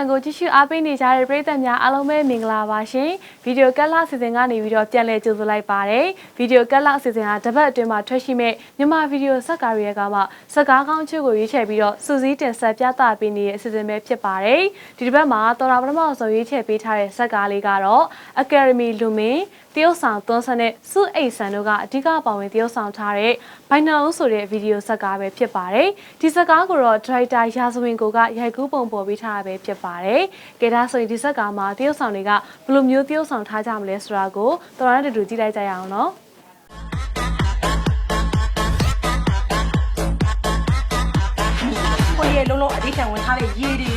Level ရုပ်သံကိုကြည့်ရှုအားပေးနေကြတဲ့ပရိသတ်များအားလုံးပဲမင်္ဂလာပါရှင်ဗီဒီယိုကက်လာစီစဉ်ကနေပြီးတော့ပြန်လည်ကြိုဆိုလိုက်ပါတယ်ဗီဒီယိုကက်လာစီစဉ်ဟာတစ်ပတ်အတွင်းမှာထွက်ရှိမဲ့မြန်မာဗီဒီယိုဆက်ကားတွေကမှစကားကောင်းအချို့ကိုရွေးချယ်ပြီးတော့စူးစီးတင်ဆက်ပြသပေးနေတဲ့အစီအစဉ်ပဲဖြစ်ပါတယ်ဒီတစ်ပတ်မှာတော်တာပထမဆုံးရွေးချယ်ပေးထားတဲ့ဆက်ကားလေးကတော့ Academy လူမင်းတရုတ်ဆောင်သွန်းဆန်တဲ့စုအိတ်ဆန်တို့ကအဓိကပါဝင်တရုတ်ဆောင်ထားတဲ့ဘိုင်နာဦးဆိုတဲ့ဗီဒီယိုဆက်ကားပဲဖြစ်ပါတယ်ဒီဆက်ကားကိုတော့ဒရိုက်တာရာဇဝင်ကိုကရိုက်ကူးပုံပေါ်ပေးထားတာပဲဖြစ်ပါတယ်ကဲဒါဆိုရင်ဒီဆက်ကားမှာတရုတ်ဆောင်တွေကဘယ်လိုမျိုးတရုတ်ဆောင်ထားကြမလဲဆိုတာကိုတော်တော်နဲ့တူတူကြည့်လိုက်ကြရအောင်နော်ကိုရဲ့လုံးလုံးအဒီခံဝင်ထားတဲ့ရေတွေ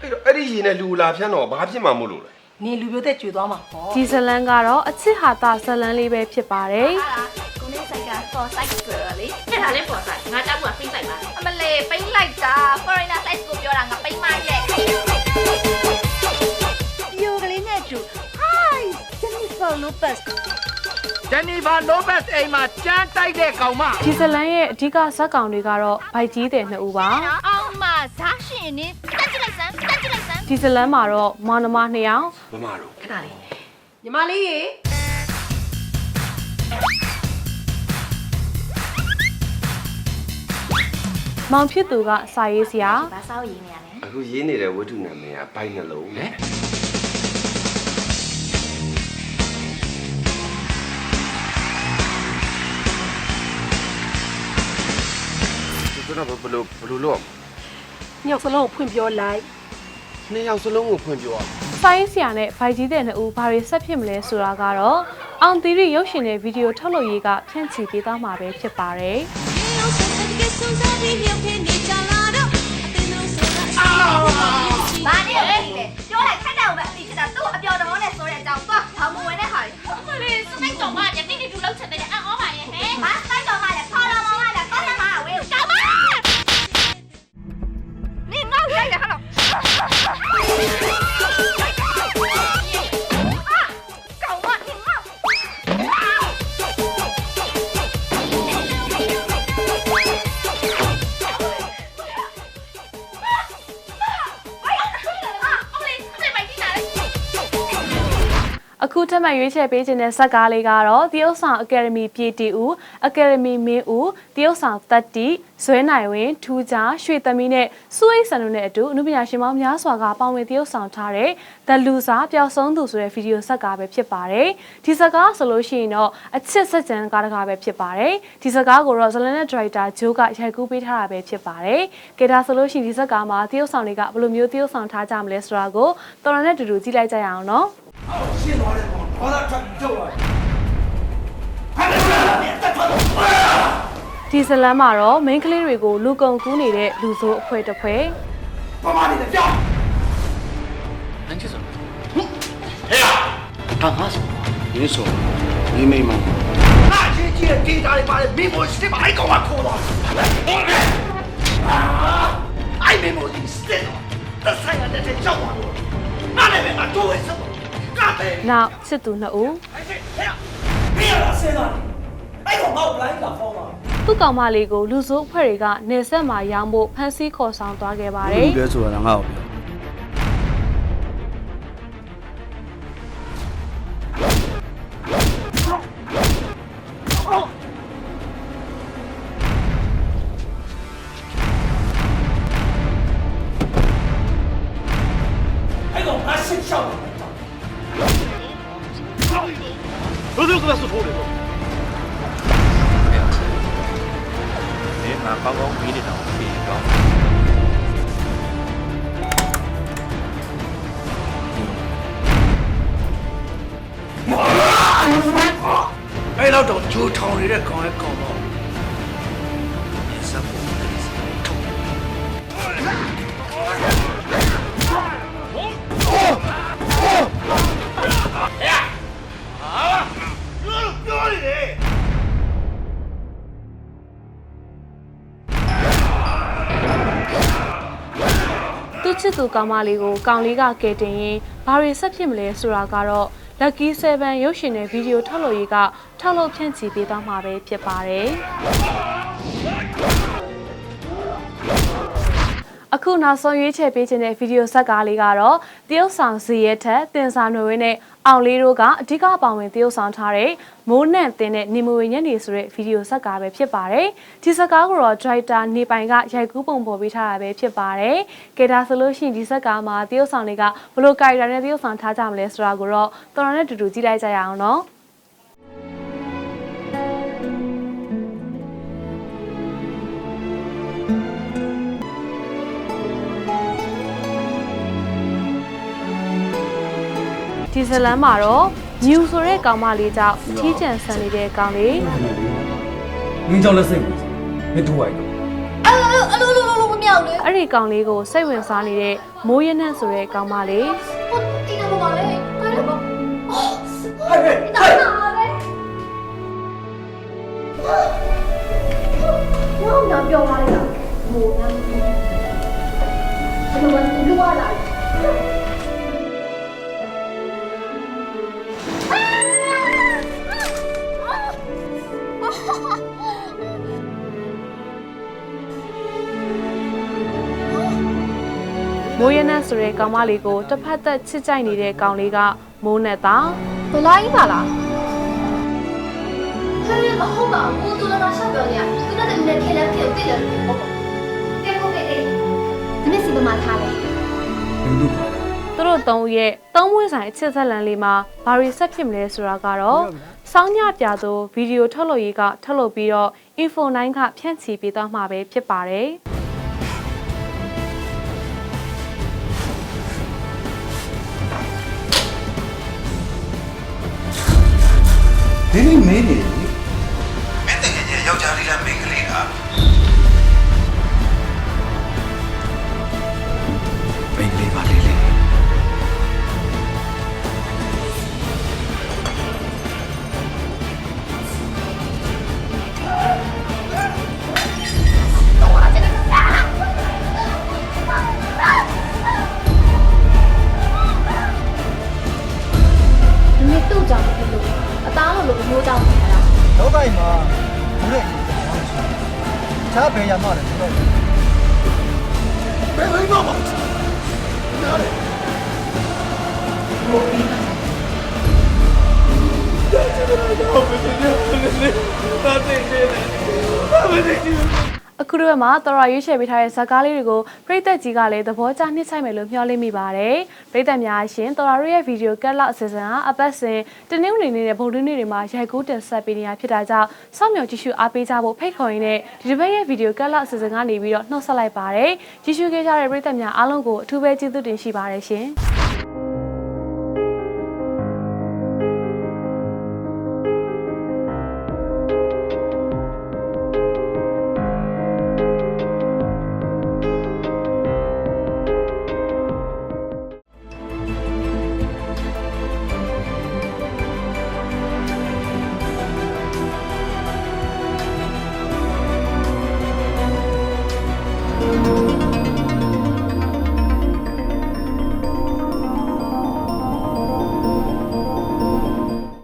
အဲ့တော့အဲ့ဒီရေနဲ့လူလာဖြန်းတော့ဘာဖြစ်မှာမို့လို့လဲ နေလူမျိုးသက်ကျွေသွားမှာပေါ့ဒီဇလန်ကတော့အချစ်ဟာတာဇလန်လေးပဲဖြစ်ပါတယ်ကိုနေဆိုင်က for size ဆိုရလေအဲ့ဒါလေး for size ငါတောက်က free size ပါအမလေးပိမ့်လိုက်တာ foreigner size ကိုပြောတာငါပိမ့်မရဲ့ပြိုကလေးနဲ့တူ hi Jennifer Lopez ဂျန်နီဖာလိုဘတ်အိမ်မှာကြမ်းတိုက်တဲ့ကောင်မဒီဇလန်ရဲ့အဓိကဇက်ကောင်တွေကတော့ဘိုက်ကြီးတဲ့နှစ်ဦးပါအောင်မဇာရှင်နေတ ဒီဇလန်မှာတော့မောင်နှမနှစ်ယောက်မမတို့ခဏလေးညီမလေးရေမောင်ဖြစ်သူကစာရေးဆရာဘာစောက်ရင်းနေရလဲအခုရေးနေတဲ့ဝတ္ထုနာမည်ကဘိုင်းနှလုံးလေကျွန်တော်ဘယ်လိုဘယ်လိုလုပ်ညောက်စလုံးကိုဖွင့်ပြောလိုက် နှစ်ယောက်စလုံးကိုဖွင့်ပြောစာရေးဆရာနဲ့ဘိုက်ကြီးတဲ့နှစ်ဦးဘာတွေဆက်ဖြစ်မလဲဆိုတာကတော့အောင်သီရိရုပ်ရှင်တဲ့ဗီဒီယိုထုတ်လုပ်ရေးကဖြန့်ချီပေးသွားမှာပဲဖြစ်ပါတယ် အခုထပ်မံရွေးချယ်ပေးခြင်းတဲ့ဇက်ကားလေးကတော့တရုတ်ဆောင်အကယ်ဒမီပြည်တီဦးအကယ်ဒမီမင်းဦးတရုတ်ဆောင်တက်တီဇွဲနိုင်ဝင်းထူးခြားရွှေသမီးနဲ့စုအိတ်ဆန်တို့နဲ့အတူအနုပညာရှင်ပေါင်းများစွာကပါဝင်တရုတ်ဆောင်ထားတဲ့ The Loser ပျောက်ဆုံးသူဆိုတဲ့ဗီဒီယိုဇက်ကားပဲဖြစ်ပါတယ်ဒီဇက်ကားဆိုလို့ရှိရင်တော့အချစ်ဆက်ကြံကားတကားပဲဖြစ်ပါတယ်ဒီဇက်ကားကိုတော့ဇလန်နဲ့ဒရိုက်တာဂျိုးကရိုက်ကူးပေးထားတာပဲဖြစ်ပါတယ်ကဲဒါဆိုလို့ရှိရင်ဒီဇက်ကားမှာတရုတ်ဆောင်တွေကဘယ်လိုမျိုးတရုတ်ဆောင်ထားကြမလဲဆိုတာကိုတော်တော်နဲ့တူတူကြည့်လိုက်ကြရအောင်နော် ဒီဇလန်မှာတော့ main ကလေးတွေကိုလူကုန်ကူးနေတဲ့လူဆိုးအဖွဲ့တစ်ဖွဲ့အန်ချစ်ဆိုဟဲ့ဟာငါဆိုရင်းဆိုမိမိမငါချင်းကြီးတဲ့ဒေတာတွေပါလေမိမိုစစ်ပါအိုက်ကောင်မခေါ်တော့ဟုတ်ကဲ့အိုင်မေမိုဒီစတဲ့တော့ဆိုင်ရတဲ့ကြောက်ပါလို့ငါလည်းပဲငါတို့ဝဲစတော့ငါပဲ နောက်စစ်သူနှစ်ဦးဟဲ့မင်းရဆဲတာအဲ့ကောင်ငါ့ကိုလိုက်လာဖောင်းပါသူ့ကောင်မလေးကိုလူဆိုးအဖွဲ့တွေကနေဆက်မှာရောင်းဖို့ဖမ်းဆီးခေါ်ဆောင်သွားခဲ့ပါတယ်လဲဆိုတာငါ့ကို တယ်ငါကောင်းကောင်းပြီးနေတော့ဖြေကောင်းအဲ့တော့တော့ဂျိုးထောင်နေတဲ့ကောင်ရဲ့ကောင် ချစ်သူကောင်မလေးကိုကောင်လေးကကယ်တင်ရင်ဘာတွေဆက်ဖြစ်မလဲဆိုတာကတော့ Lucky 7ရုပ်ရှင်တဲ့ဗီဒီယိုထုတ်လို့ရေးကထုတ်လုပ်ဖြန့်ချီပေးသွားမှာပဲဖြစ်ပါတယ် အခုနောက်ဆုံးရွေးချယ်ပေးခြင်းတဲ့ဗီဒီယိုဆက်ကားလေးကတော့တရုတ်ဆောင်စီရဲထက်တင်စာຫນွေဝင်းနဲ့အောင်လေးတို့ကအဓိကပါဝင်တရုတ်ဆောင်ထားတဲ့မိုးနန့်တင်တဲ့နေမွေညက်နေဆိုတဲ့ဗီဒီယိုဆက်ကားပဲဖြစ်ပါတယ်။ဒီဆက်ကားကိုတော့ဒရိုက်တာနေပိုင်ကရိုက်ကူးပုံပေါ်ပေးထားတာပဲဖြစ်ပါတယ်။ကဲဒါဆိုလို့ရှိရင်ဒီဆက်ကားမှာတရုတ်ဆောင်တွေကဘလို့ကာရီတာနဲ့တရုတ်ဆောင်ထားကြမလဲဆိုတာကိုတော့တော်တော်နဲ့တူတူကြည့်လိုက်ကြရအောင်နော်။ ဒီဇလန်မှာတော့မြူဆိုတဲ့ကောင်မလေးကြောင့်ထီးကျန်ဆန်နေတဲ့ကောင်လေးမင်းကြောင့်လက်စိတ်ဝင်စားမင်းတို့ဝိုက်တော့အလိုလိုလိုလိုမမြောက်လေအဲ့ဒီကောင်လေးကိုစိတ်ဝင်စားနေတဲ့မိုးရနှံ့ဆိုတဲ့ကောင်မလေးဟိုဒီနမမလေး မိုးရနှံ့ဆိုတဲ့ကောင်မလေးကိုတစ်ဖက်သက်ချစ်ကြိုက်နေတဲ့ကောင်လေးကမိုးနဲ့သားဘလာကြီးပါလားဟဲ့မဟုတ်ပါဘူးသူလည်းရှောက်ပြောနေရသူနဲ့တည်းနဲ့ခဲလက်ဖြစ်သိတယ်ဟုတ်ပါကဲဟုတ်ကဲ့ဒီနေ့စီပမာထားလဲမင်းတို့ခေါ်တာသူတို့သုံးဦးရဲ့သုံးမွေးဆိုင်အချစ်ဆက်လန်လေးမှာဘာရီဆက်ဖြစ်မလဲဆိုတာကတော့စောင်းညပြသို့ဗီဒီယိုထုတ်လုပ်ရေးကထုတ်လုပ်ပြီးတော့ Info 9ကဖြန့်ချီပေးသွားမှာပဲဖြစ်ပါတယ်။ ဒီနေ့မင်းနေလေမင်းတကယ်ကြီးယောက်ျားလေးလားမိန်းကလေး ဘယ်ရမှလည်းမဟုတ်ဘူးဘယ်လိုမှမဟုတ်နားလေအ ခုတော့မှတော်ရရွေးချယ်ပေးထားတဲ့ဇာတ်ကားလေးတွေကိုပြည်သက်ကြီးကလည်းသဘောကျနှစ်ဆိုင်မယ်လို့မျှော်လင့်မိပါတယ်။ပြည်သက်များရှင်တော်ရရဲ့ဗီဒီယိုကက်လောက်အစီအစဉ်ကအပတ်စဉ်တနင်္ဂနွေနေ့နဲ့ဗုဒ္ဓနေ့တွေမှာရိုက်ကူးတင်ဆက်ပေးနေတာဖြစ်တာကြောင့်စောင့်မျှော်ကြည့်ရှုအားပေးကြဖို့ဖိတ်ခေါ်ရင်းနဲ့ဒီတစ်ပတ်ရဲ့ဗီဒီယိုကက်လောက်အစီအစဉ်ကနေပြီးတော့နှုတ်ဆက်လိုက်ပါတယ်။ကြည့်ရှုခဲ့ကြတဲ့ပြည်သက်များအားလုံးကိုအထူးပဲကျေးဇူးတင်ရှိပါတယ်ရှင်။